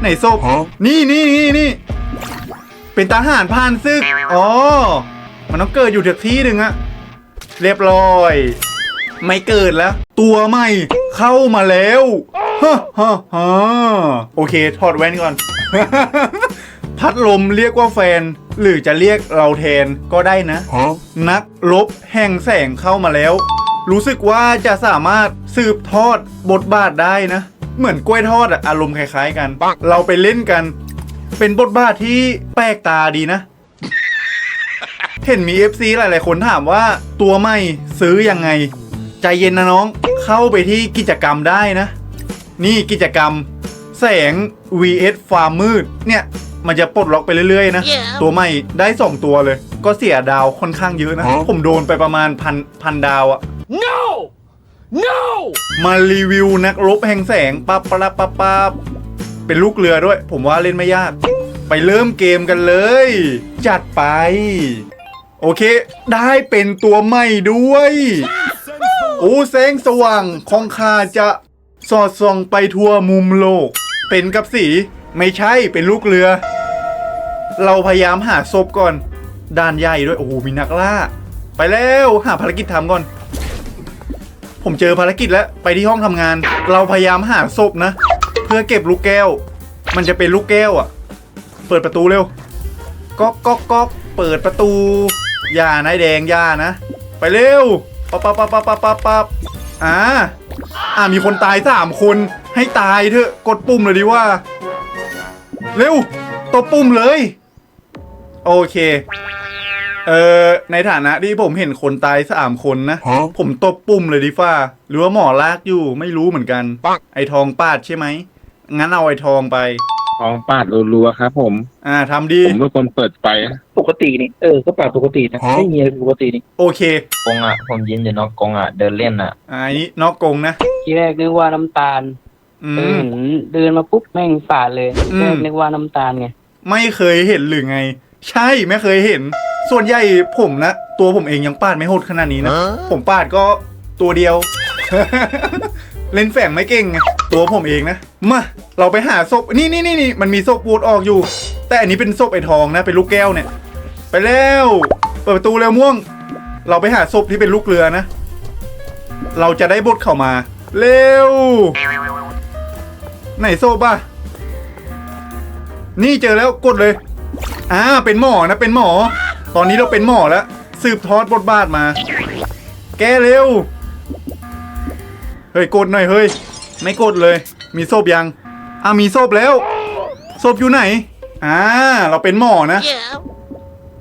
ไหนศพนี่นี่นี่นี่เป็นทหารผ่านศึกอ๋อมันต้องเกิดอยู่จากที่หนึ่งอะเรียบร้อย ไม่เกิดแล้ว ตัวใหม่เข้ามาแล้วฮ่าฮ่าฮ่าโอเค ถอดแว่นก่อน พัดลมเรียกว่าแฟน หรือจะเรียกเราแทนก็ได้นะ นักลบแห่งแสงเข้ามาแล้ว รู้สึกว่าจะสามารถสืบทอดบทบาทได้นะ เหมือนกล้วยทอดอะอารมณ์คล้ายๆ กัน เราไปเล่นกัน เป็นบทบาทที่แปลกตาดีนะ เห็นมี FC หลายๆ คนถามว่าตัวใหม่ซื้อยังไง ใจเย็นนะน้อง เข้าไปที่กิจกรรมได้นะ นี่กิจกรรม แสง vs ความมืด เนี่ย มันจะปลดล็อกไปเรื่อยๆ นะ Yeah. ตัวใหม่ได้ 2 ตัวเลย ก็เสียดาวค่อนข้างเยอะนะ ผมโดนไปประมาณพันพันดาวอะ No! No! มารีวิวนักรบแห่งแสงปั๊บปั๊บปั๊บปับเป็นลูกเรือด้วย ผมว่าเล่นไม่ยาก ไปเริ่มเกมกันเลย จัดไป โอเค ได้เป็นตัวใหม่ด้วย โอ้แสงสว่างของข้าจะสอดส่องไปทั่วมุมโลก เป็นกับสี ไม่ใช่เป็นลูกเรือ เราพยายามหาศพก่อน ด้านใหญ่ด้วย โอ้โหมีนักล่า ไปแล้วหาภารกิจทำก่อน ผมเจอภารกิจแล้วไปที่ห้องทำงาน เราพยายามหาศพนะ เพื่อเก็บลูกแก้ว มันจะเป็นลูกแก้วอะ เปิดประตูเร็วก๊อกก๊อกก๊อกเปิดประตูอย่านายแดงย่านะ ไปเร็วปั๊บปั๊บปั๊บปั๊บปั๊บปั๊บปั๊บอ่าอ่ามีคนตายสามคนให้ตายเถอะกดปุ่มเลยดีว่า เร็วตบปุ่มเลย โอเค เอ่อในฐานะที่ผมเห็นคนตายสามคนนะ ผมตบปุ่มเลยดีฟ้าหรือว่าหมอลากอยู่ไม่รู้เหมือนกันปังไอทองปาดใช่ไหม งั้นเอาไอทองไป ทองปาดรัวๆครับ ผม อ่าทำดี ผมเป็นคนเปิดไฟนะปกตินี่เออก็ปรับปกตินะไม่มีอะไรปกตินี่โอเค กงอะ ผมยืนอยู่นอกกงอะ เดินเล่นอะ อ่าอันนี้นอกกงนะ ทีแรกนึกว่าน้ำตาลอืเออม เห็นเดินมาปุ๊บแม่งฝาดเลยอืม แรกนึกว่าน้ำตาลไง ไม่เคยเห็นหรือไง ใช่ไม่เคยเห็น ส่วนใหญ่ผมนะ ตัวผมเองยังปาดไม่โหดขนาดนี้นะ ผมปาดก็ตัวเดียว เล่นแฝงไม่เก่งไงตัวผมเองนะมาเราไปหาศพนี่นี่นี่นี่มันมีศพวูดออกอยู่ แต่อันนี้เป็นศพไอ้ทองนะเป็นลูกแก้วเนี่ย ไปแล้วเปิดประตูแล้วม่วง เราไปหาศพที่เป็นลูกเรือนะ เราจะได้บทเข้ามา เร็ว ไหนศพอะนี่เจอแล้วกดเลย อ่าเป็นหมอนะเป็นหมอ ตอนนี้เราเป็นหมอแล้ว สืบทอดบทบาทมา แกเร็ว เฮ้ยกดหน่อยเฮ้ย ไม่กดเลย มีศพยัง อ่ามีศพแล้วศพอยู่ไหน อ่า เราเป็นหมอนะ Yeah.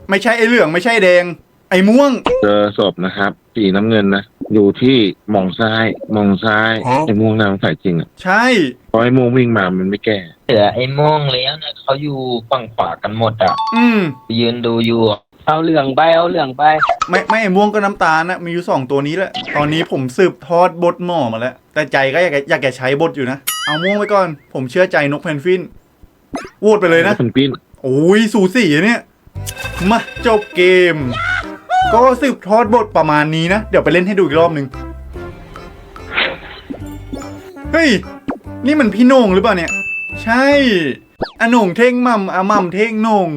ไม่ใช่ไอ้เหลืองไม่ใช่แดง ไอ้ม่วง เจอศพนะครับ สีน้ำเงินนะ อยู่ที่มองซ้ายมองซ้ายไอ้ม่วงน่าสงสัยจริงอะใช่ เพราะไอ้ม่วงวิ่งมามันไม่แก้เหลือไอ้โม่งแล้วนะเขาอยู่ฝั่งขวากันหมดอะ อืม ยืนดูอยู่อะ เอาเหลืองไปเอาเหลืองไป ไม่ไม่ไอ้ม่วงก็น้ำตาลนะมีอยู่สองตัวนี้แหละตอนนี้ผมสืบทอดบทหมอมาแล้ว แต่ใจก็อยากจะอยากจะใช้บทอยู่นะ เอาม่วงไปก่อน ผมเชื่อใจนกเพนฟินโหวตไปเลยนะ คุณปิ้นโอ้ย สูสีอะเนี่ย มาจบเกม ก็สืบทอดบทประมาณนี้นะ เดี๋ยวไปเล่นให้ดูอีกรอบหนึ่งเฮ้ย นี่มันพี่โหน่งหรือเปล่าเนี่ย ใช่ อะโหน่งเท่งหม่ำอะหม่ำเท่งโหน่ง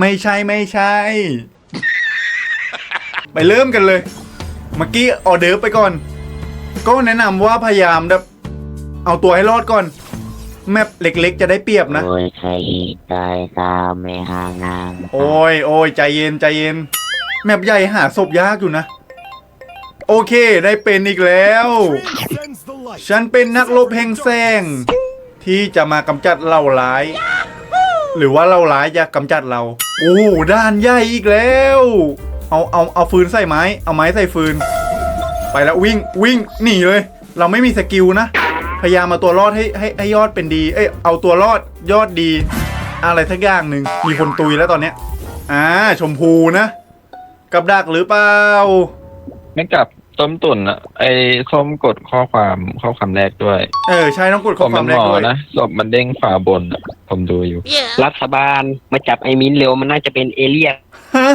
ไม่ใช่ไม่ใช่ ไปเริ่มกันเลย เมื่อกี้ออเดิร์ฟไปก่อน ก็แนะนำว่าพยายามแบบเอาตัวให้รอดก่อน แมปเล็กๆ จะได้เปรียบนะ โอ้ยใครตายตามไม่ห่างนางโอ้ยโอ้ยใจเย็นใจเย็น แมปใหญ่หาศพยากอยู่นะ โอเคได้เป็นอีกแล้ว ฉันเป็นนักรบแห่งแซง ที่จะมากำจัดเหล่าร้าย หรือว่าเหล่าร้ายจะกำจัดเราโอ้ด้านใหญ่อีกแล้ว เอาเอาเอาฟืนใส่ไม้ เอาไม้ใส่ฟืน ไปแล้ววิ่งวิ่งหนีเลย เราไม่มีสกิลนะ พยายามมาตัวรอดให้ให้ให้ยอดเป็นดี เอ้ยเอาตัวรอดยอดดี อะไรทักอย่างหนึ่งมีคนตุยแล้วตอนเนี้ยอ่าชมพูนะ กับดักหรือเปล่าไม่กลับ ต้มตุ่นอะไอ้ส้มกดข้อความข้อความแรกด้วยเออใช่ต้องกดผข้อมคเป็วามนแรหกมอด้วยนะศพมันเด้งขวาบนอะผมดูอยู่ Yeah. รัฐบาลมาจับไอ้มิ้นเร็วมันน่าจะเป็นเอเลี่ยนฮะ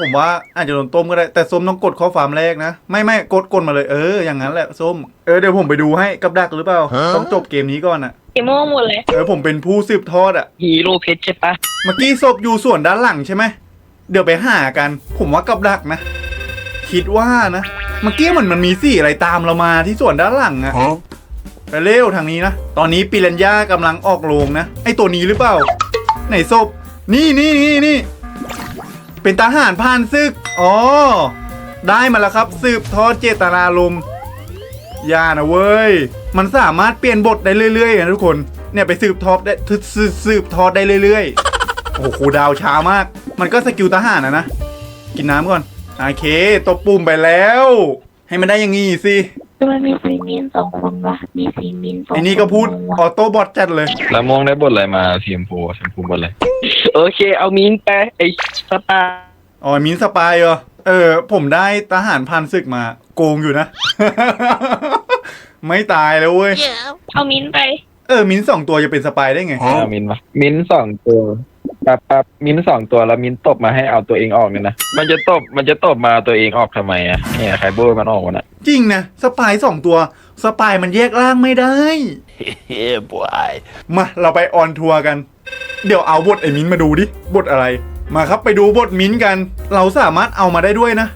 ผมว่าอาจจะโดนต้มก็ได้แต่ส้มต้องกดข้อความแรกนะ ไม่ไม่กดกดมาเลยเอออย่างนั้นแหละส้มเออเดี๋ยวผมไปดูให้กับดักหรือเปล่า ต้องจบเกมนี้ก่อนอะสีม่วงหมดเลยเออผมเป็นผู้สืบทอดอะฮีโร่เพชรใช่ปะเมื่อกี้ศพอยู่ส่วนด้านหลังใช่ไหมเดี๋ยวไปหากัน ผมว่ากับดักนะ คิดว่านะ เมื่อกี้เหมือนมันมีสี่อะไรตามเรามาที่ส่วนด้านหลังอะไปเร็วทางนี้นะ ตอนนี้ปิรัญญากำลังออกโรงนะ ไอตัวนี้หรือเปล่า ไหนศพ นี่นี่นี่นี่เป็นทหารผ่านศึก อ๋อ ได้มาแล้วครับ สืบทอดเจตนารมณ์อย่านะเว้ย มันสามารถเปลี่ยนบทได้เรื่อยๆนะทุกคน เนี่ยไปสืบทอดได้สืบสืบทอดได้เรื่อยๆ โอ้โหครูดาวช้ามาก มันก็สกิลทหารนะนะ กินน้ำก่อน โอเคตบปุ่มไปแล้ว ให้มันได้อย่างงี้สิทำไมมีซีมินสองคนวะมีซีมินสองไอ้นี่ก็พูดออโต้บอทจัดเลย แล้วม่วงได้บทอะไรมาทีมพูทีมพูบทอะไรโอเค เอามินไปไอ้สปาอ๋อมินสปายเหรอเออ ผมได้ทหารพันศึกมา โกงอยู่นะ ไม่ตายแล้วเว้ย เอามิ้นท์ไป เออ มินสองตัวจะเป็นสปายได้ไงอ่ามินปะมินสองตัว ปั๊บปั๊บมินสองตัวแล้วมินตบมาให้เอาตัวเองออกเนี่ยนะมันจะตบมันจะตบมาตัวเองออกทำไมอะเนี่ยใครโบยมันออกวะน่ะจริงนะสปายสองตัวสปายมันแยกร่างไม่ได้มาเราไปออนทัวร์กัน เดี๋ยวเอาบทไอ้มิ้นมาดูดิบทอะไร มาครับไปดูบทมิ้นกัน เราสามารถเอามาได้ด้วยนะ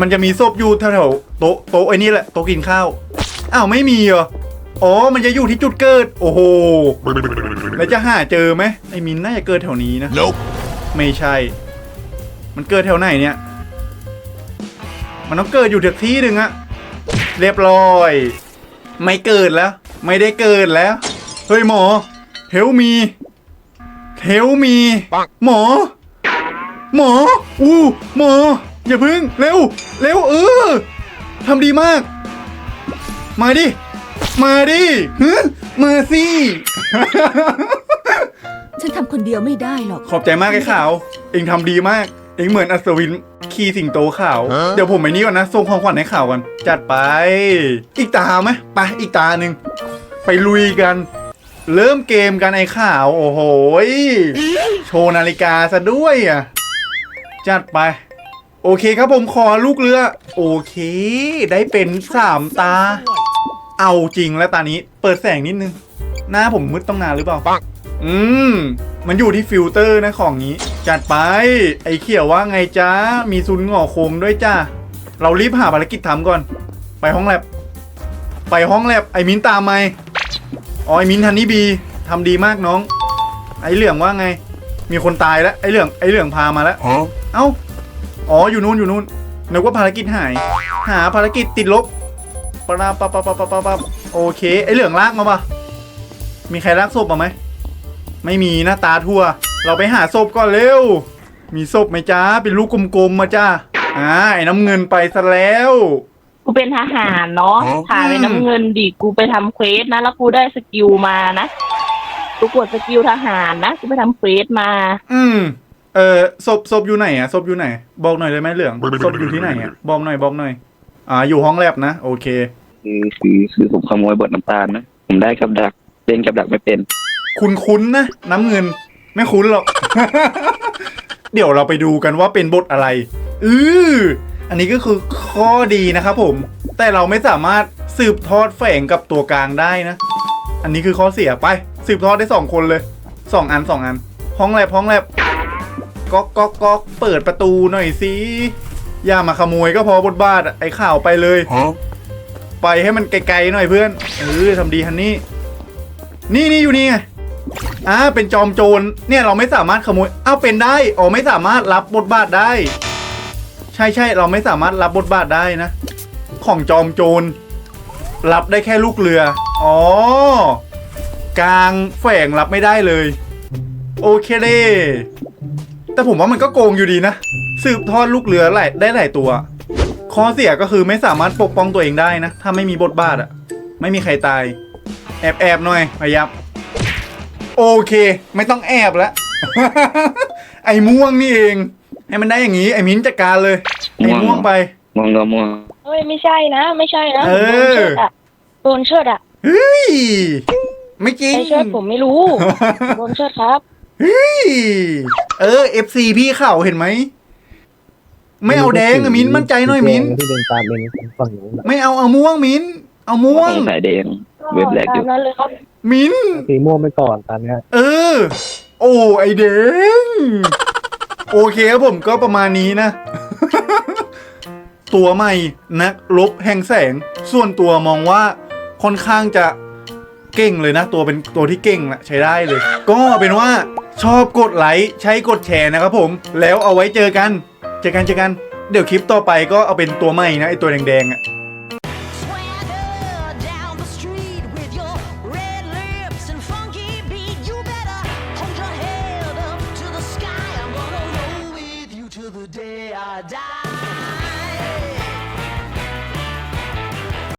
มันจะมีศพอยู่แถวๆโต๊ะโต๊ะไอ้นี่แหละโต๊ะกินข้าวอ้าวไม่มีเหรอ อ๋อ มันจะอยู่ที่จุดเกิด โอ้โห แล้วจะหาเจอไหมไอ้มิ้นน่าจะเกิดแถวนี้นะไม่ใช่ มันเกิดแถวไหนเนี่ย มันต้องเกิดอยู่ที่ที่หนึ่งอะเรียบร้อย ไม่เกิดแล้ว ไม่ได้เกิดแล้ว เฮ้ยหมอเฮลมีเฮลมี หมอ หมอ อู้ หมอ อย่าพึ่ง เร็ว เร็วเออทำดีมาก มาดิ มาดิฮึมาสิฉันทำคนเดียวไม่ได้หรอก ขอบใจมากไอ้ขาว เองทำดีมาก เองเหมือนอัศวินขี่สิงโตขาว เดี๋ยวผมไปนี่ก่อนนะส่งของขวัญให้ข่าวก่อนจัดไป อีกตาไหมไปอีกตาหนึ่งไปลุยกัน เริ่มเกมกันไอ้ข่าว โอ้โหยโชว์นาฬิกาซะด้วยอะจัดไป โอเคครับผมขอลูกเรือ โอเค ได้เป็นสามตา เอาจริงแล้วตานี้เปิดแสงนิดนึง หน้าผมมืดต้องนานหรือเปล่าอืม มันอยู่ที่ฟิลเตอร์นะของนี้ จัดไป ไอ้เขียวว่าไงจ้า มีซุนหงอโคงด้วยจ้า เรารีบหาภารกิจทำก่อน ไปห้องแลบ ไปห้องแลบ ไอ้มิ้นตามไหมอ๋อไอ้มิ้นทันนี่บีทำดีมากน้อง ไอ้เหลืองว่าไง มีคนตายแล้ว ไอ้เหลือง ไอ้เหลืองพามาแล้ว เอ้า อ๋อ อยู่นู่นอยู่นู่นนึกว่าภารกิจหาย หาภารกิจติดลบ ปราปราปราปราปราปราโอเคไอเหลืองลากมาปะมีใครลากศพมาไหมไม่มีหน้าตาทั่ว เราไปหาศพก่อนเร็ว มีศพไหมจ้าเป็นลูกกลมๆมาจ้าอ่าไอ้น้ำเงินไปซะแล้วกูเป็นทหารเนาะหาไปน้ำเงินดิกูไปทำเควสนะแล้วกูได้สกิลมานะกูกดสกิลทหารนะกูไปทำเควสมา อืมเออศพศพอยู่ไหนอะศพอยู่ไหน บอกหน่อยเลยไหมเหลืองศพอยู่ที่ไหนอะบอกหน่อยบอกหน่อย อ่าอยู่ห้องแลบนะ โอเคคือคือคือผมขโมยบทน้ำตาลนะ ผมได้กับดักเล่นกับดักไม่เป็น คุณคุ้นๆนะ น้ำเงิน ไม่คุ้นหรอก เดี๋ยวเราไปดูกันว่าเป็นบทอะไรอืออันนี้ก็คือข้อดีนะครับผม แต่เราไม่สามารถสืบทอดแฝงกับตัวกลางได้นะ อันนี้คือข้อเสียไป สืบทอดได้สองคนเลยสองอันสองอัน ห้องแลบห้องแลบก๊อกก๊อกก๊อกเปิดประตูหน่อยสิ อย่ามาขโมยก็พอบทบาทอะไอ้ข่าวไปเลย ไปให้มันไกลๆหน่อยเพื่อนเออทำดีฮันนี่ นี่นี่อยู่นี่ไงอ่าเป็นจอมโจรเนี่ยเราไม่สามารถขโมยอ้าวเป็นได้อ๋อไม่สามารถรับบทบาทได้ ใช่ใช่เราไม่สามารถรับบทบาทได้นะ ของจอมโจรรับได้แค่ลูกเรืออ๋อกลางแฝงรับไม่ได้เลย โอเคเด้ แต่ผมว่ามันก็โกงอยู่ดีนะ สืบทอดลูกเรือหลายได้หลายตัว ข้อเสียก็คือไม่สามารถปกป้องตัวเองได้นะ ถ้าไม่มีบทบาทอะไม่มีใครตาย แอบแอบหน่อยพยับ โอเค ไม่ต้องแอบแล้ว ไอ้ม่วงนี่เอง ให้มันได้อย่างนี้ ไอ้มิ้นจัดการเลย ไอ้ม่วงไปมองก็ม่วงเฮ้ยไม่ใช่นะ ไม่ใช่นะเอโดนอเชิดอะโดนเชิดอะเฮ้ย ไม่จริงไอเชิดผมไม่รู้ โดนเชิดครับ เฮ้ยเออ FC พี่เข่าเห็นไหม ไม่เอาแดงอะมิ้นมั่นใจหน่อยมิ้น ที่เดินตามเป็นฝั่งนู้นไม่เอาเอาม่วงมิ้น เอาม่วง สายแดง เว็บแรกอยู่ ตามนั้นเลยครับมิ้น สีม่วงไปก่อนตอนเนี้ย เออ โอ้ไอเด้งโอเคครับผมก็ประมาณนี้นะ ตัวใหม่นักลบแห่งแสง ส่วนตัวมองว่าค่อนข้างจะ เก่งเลยนะ ตัวเป็นตัวที่เก่งนะใช้ได้เลย ก็เป็นว่าชอบกดไลค์ใช้กดแชร์นะครับผม แล้วเอาไว้เจอกัน เจอกันเจอกัน เดี๋ยวคลิปต่อไปก็เอาเป็นตัวใหม่นะไอตัวแดงๆอะ